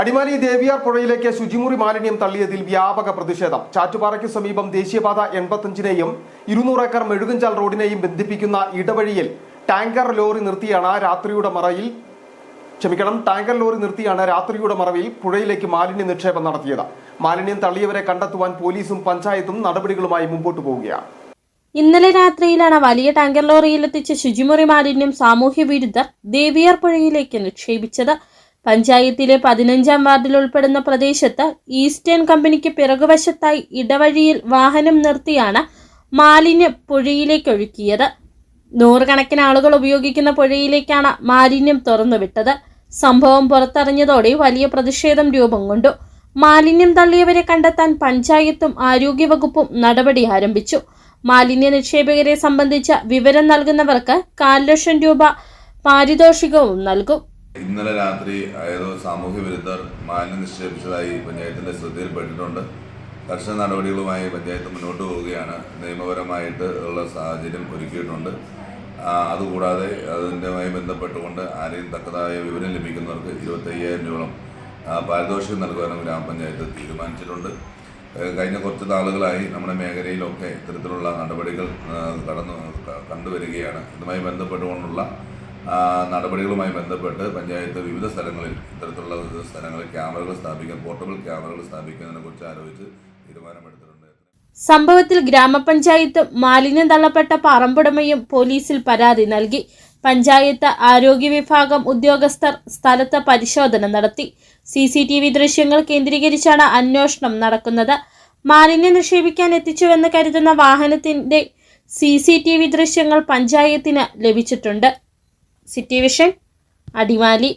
അടിമാലി ദേവിയാർ പുഴയിലേക്ക് ശുചിമുറി മാലിന്യം തള്ളിയതിൽ വ്യാപക പ്രതിഷേധം. ചാറ്റുപാറയ്ക്ക് സമീപം ദേശീയപാത എൺപത്തഞ്ചിനെയും ഇരുന്നൂറ് ഏക്കർ മെഴുകുഞ്ചാൽ റോഡിനെയും ബന്ധിപ്പിക്കുന്ന ഇടവഴിയിൽ ടാങ്കർ ലോറി നിർത്തിയാണ് രാത്രിയുടെ മറയിൽ ക്ഷമിക്കണം ടാങ്കർ ലോറി നിർത്തിയാണ് രാത്രിയുടെ മറവിൽ പുഴയിലേക്ക് മാലിന്യ നിക്ഷേപം നടത്തിയത്. മാലിന്യം തള്ളിയവരെ കണ്ടെത്തുവാൻ പോലീസും പഞ്ചായത്തും നടപടികളുമായി മുമ്പോട്ട് പോവുകയാണ്. ഇന്നലെ രാത്രിയിലാണ് വലിയ ടാങ്കർ ലോറിയിലെത്തിച്ച ശുചിമുറി മാലിന്യം സാമൂഹ്യ വിരുദ്ധർ ദേവിയാർ പുഴയിലേക്ക് നിക്ഷേപിച്ചത്. പഞ്ചായത്തിലെ പതിനഞ്ചാം വാർഡിൽ ഉൾപ്പെടുന്ന പ്രദേശത്ത് ഈസ്റ്റേൺ കമ്പനിക്ക് പിറകുവശത്തായി ഇടവഴിയിൽ വാഹനം നിർത്തിയാണ് മാലിന്യം പുഴയിലേക്ക് ഒഴുക്കിയത്. നൂറുകണക്കിന് ആളുകൾ ഉപയോഗിക്കുന്ന പുഴയിലേക്കാണ് മാലിന്യം തുറന്നുവിട്ടത്. സംഭവം പുറത്തറിഞ്ഞതോടെ വലിയ പ്രതിഷേധം രൂപം കൊണ്ടു. മാലിന്യം തള്ളിയവരെ കണ്ടെത്താൻ പഞ്ചായത്തും ആരോഗ്യവകുപ്പും നടപടി ആരംഭിച്ചു. മാലിന്യ നിക്ഷേപകരെ സംബന്ധിച്ച വിവരം നൽകുന്നവർക്ക് കാൽ ലക്ഷം രൂപ പാരിതോഷികവും നൽകും. ഇന്നലെ രാത്രി ഏതോ സാമൂഹ്യ വിരുദ്ധർ മാലിന്യം നിക്ഷേപിച്ചതായി പഞ്ചായത്തിന്റെ ശ്രദ്ധയിൽപ്പെട്ടിട്ടുണ്ട് കർശന നടപടികളുമായി പഞ്ചായത്ത് മുന്നോട്ട് പോവുകയാണ്. നിയമപരമായിട്ട് ഉള്ള സാഹചര്യം ഒരുക്കിയിട്ടുണ്ട്. അതുകൂടാതെ അതിന്റെമായി ബന്ധപ്പെട്ടുകൊണ്ട് ആരെയും തക്കതായ വിവരം ലഭിക്കുന്നവർക്ക് ഇരുപത്തയ്യായിരം രൂപ പാരിതോഷികം നൽകുവാനും ഗ്രാമപഞ്ചായത്ത് തീരുമാനിച്ചിട്ടുണ്ട്. കഴിഞ്ഞ കുറച്ച് നാളുകളായി നമ്മുടെ മേഖലയിലൊക്കെ ഇത്തരത്തിലുള്ള നടപടികൾ കടന്നു കണ്ടുവരികയാണ്. ഇതുമായി ബന്ധപ്പെട്ടുകൊണ്ടുള്ള നടപടികളുമായി ബന്ധപ്പെട്ട് പഞ്ചായത്ത് വിവിധ സ്ഥലങ്ങളിൽ ഇത്തരത്തിലുള്ള സ്ഥലങ്ങളിൽ ക്യാമറകൾ സ്ഥാപിക്കാൻ പോർട്ടബിൾ ക്യാമറകൾ സ്ഥാപിക്കുന്നതിനെ കുറിച്ച് ആലോചിച്ച് തീരുമാനമെടുത്തിട്ടുണ്ട്. സംഭവത്തിൽ ഗ്രാമപഞ്ചായത്ത് മാലിന്യം തള്ളപ്പെട്ട പറമ്പുടമയും പോലീസിൽ പരാതി നൽകി. പഞ്ചായത്ത് ആരോഗ്യ വിഭാഗം ഉദ്യോഗസ്ഥർ സ്ഥലത്ത് പരിശോധന നടത്തി. സി സി ടി വി ദൃശ്യങ്ങൾ കേന്ദ്രീകരിച്ചാണ് അന്വേഷണം നടക്കുന്നത്. മാലിന്യം നിക്ഷേപിക്കാൻ എത്തിച്ചുവെന്ന് കരുതുന്ന വാഹനത്തിന്റെ സി സി ടി വി ദൃശ്യങ്ങൾ പഞ്ചായത്തിന് ലഭിച്ചിട്ടുണ്ട്. City vision Adimali